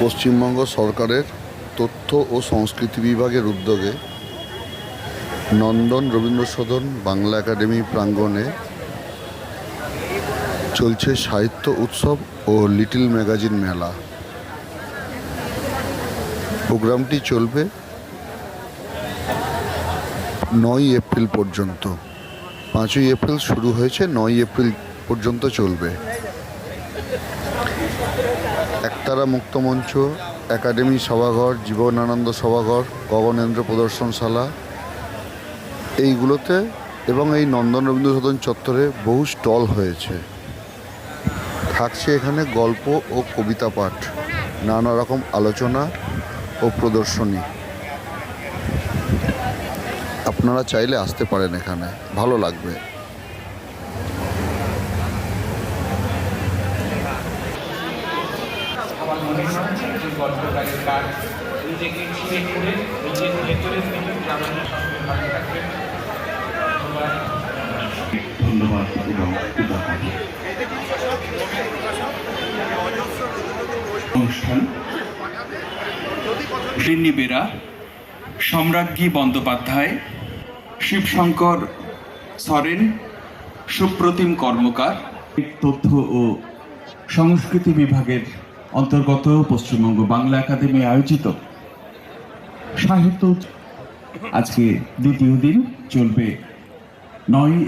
পশ্চিমবঙ্গ সরকারের তথ্য ও সংস্কৃতি বিভাগের উদ্যোগে নন্দন রবীন্দ্র সদন বাংলা একাডেমি প্রাঙ্গণে চলছে সাহিত্য উৎসব ও লিটল ম্যাগাজিন মেলা। প্রোগ্রামটি চলবে নয় এপ্রিল পর্যন্ত। পাঁচই এপ্রিল শুরু হয়েছে, নয় এপ্রিল পর্যন্ত চলবে। একতারা মুক্তমঞ্চ একাডেমি সভাঘর, জীবনানন্দ সভাঘর, গগনেন্দ্র প্রদর্শনশালা। এইগুলোতে এবং এই নন্দন রবীন্দ্র সদন চত্বরে বহু স্টল হয়েছে। থাকছে এখানে গল্প ও কবিতা পাঠ, নানা রকম আলোচনা ও প্রদর্শনী। আপনারা চাইলে আসতে পারেন এখানে, ভালো লাগবে। আমার মনে হয় কাজ নিজেকে ছিঁড়ে করে নিজে তুলে করে তিনি গ্রামের সঙ্গে ভালো বেরা, সম্রাজ্ঞী বন্দ্যোপাধ্যায়, শিবশঙ্কর সরেন, সুপ্রতিম কর্মকার। তথ্য ও সংস্কৃতি বিভাগের অন্তর্গত পশ্চিমবঙ্গ বাংলা একাডেমি আয়োজিত। সাহিত্য আজকে দ্বিতীয় দিন চলবে নয়